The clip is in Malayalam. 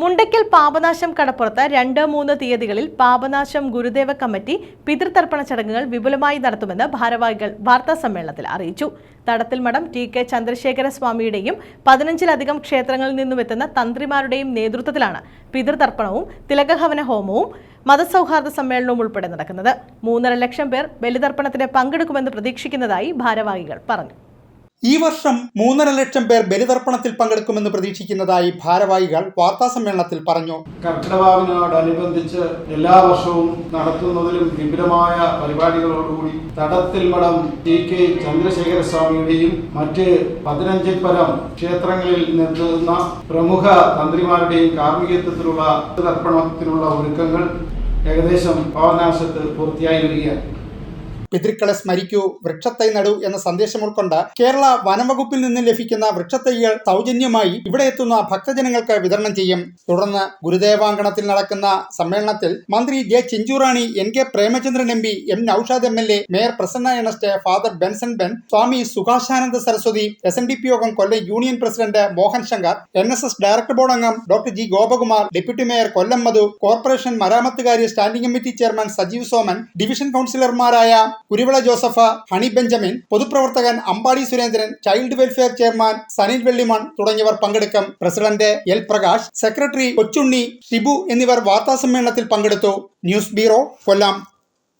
മുണ്ടയ്ക്കൽ പാപനാശം കടപ്പുറത്ത് രണ്ട് മൂന്ന് തീയതികളിൽ പാപനാശം ഗുരുദേവ കമ്മിറ്റി പിതൃതർപ്പണ ചടങ്ങുകൾ വിപുലമായി നടത്തുമെന്ന് ഭാരവാഹികൾ വാർത്താ സമ്മേളനത്തിൽ അറിയിച്ചു. തടത്തിൽ മഠം ടി കെ ചന്ദ്രശേഖര സ്വാമിയുടെയും പതിനഞ്ചിലധികം ക്ഷേത്രങ്ങളിൽ നിന്നുമെത്തുന്ന തന്ത്രിമാരുടെയും നേതൃത്വത്തിലാണ് പിതൃതർപ്പണവും തിലകഹവന ഹോമവും മതസൗഹാർദ്ദ സമ്മേളനവും ഉൾപ്പെടെ നടക്കുന്നത്. മൂന്നര ലക്ഷം പേർ ബലിതർപ്പണത്തിന് പങ്കെടുക്കുമെന്ന് പ്രതീക്ഷിക്കുന്നതായി ഭാരവാഹികൾ പറഞ്ഞു. ഈ വർഷം മൂന്നര ലക്ഷം പേർ ബലിതർപ്പണത്തിൽ പങ്കെടുക്കുമെന്ന് പ്രതീക്ഷിക്കുന്നതായി ഭാരവാഹികൾ വാർത്താസമ്മേളനത്തിൽ പറഞ്ഞു. കർക്കിടവാവിനോടനുബന്ധിച്ച് എല്ലാ വർഷവും നടത്തുന്നതിലും വിപുലമായ പരിപാടികളോടുകൂടി തടത്തിൽ മഠം ടി കെ ചന്ദ്രശേഖര സ്വാമിയുടെയും മറ്റ് പതിനഞ്ചിൽ പരം ക്ഷേത്രങ്ങളിൽ നിർത്തുന്ന പ്രമുഖ തന്ത്രിമാരുടെയും കാർമ്മികത്വത്തിലുള്ള തർപ്പണത്തിനുള്ള ഒരുക്കങ്ങൾ ഏകദേശം പവനാശത്ത് പൂർത്തിയായി വരികയാണ്. പിതൃക്കളെ സ്മരിക്കൂ വൃക്ഷത്തൈ നടു എന്ന സന്ദേശം ഉൾക്കൊണ്ട് കേരള വനംവകുപ്പിൽ നിന്ന് ലഭിക്കുന്ന വൃക്ഷത്തൈകൾ സൗജന്യമായി ഇവിടെ എത്തുന്ന ഭക്തജനങ്ങൾക്ക് വിതരണം ചെയ്യും. തുടർന്ന് ഗുരുദേവാങ്കണത്തിൽ നടക്കുന്ന സമ്മേളനത്തിൽ മന്ത്രി J Chinchurani N K Premachandran M P M Noushad M L A mayor Prasanna Ernest father Benson Ben Swami Subhashananda Saraswati S N D P Yogam Kollam union president Mohan Shankar N S S director board അംഗം doctor G Gopakumar deputy mayor Kollam Madhu corporation മരാമത്തുകാരി standing committee chairman Sajeev Soman division കൗൺസിലർമാരായ കുരുവിള ജോസഫ ഹണി ബെഞ്ചമിൻ പൊതുപ്രവർത്തകൻ Ambadi Surendran child welfare chairman Sanil Vellimon തുടങ്ങിയവർ പങ്കെടുക്കും. President L Prakash secretary Kochunni Shibu എന്നിവർ വാർത്താസമ്മേളനത്തിൽ പങ്കെടുത്തു. News bureau Kollam.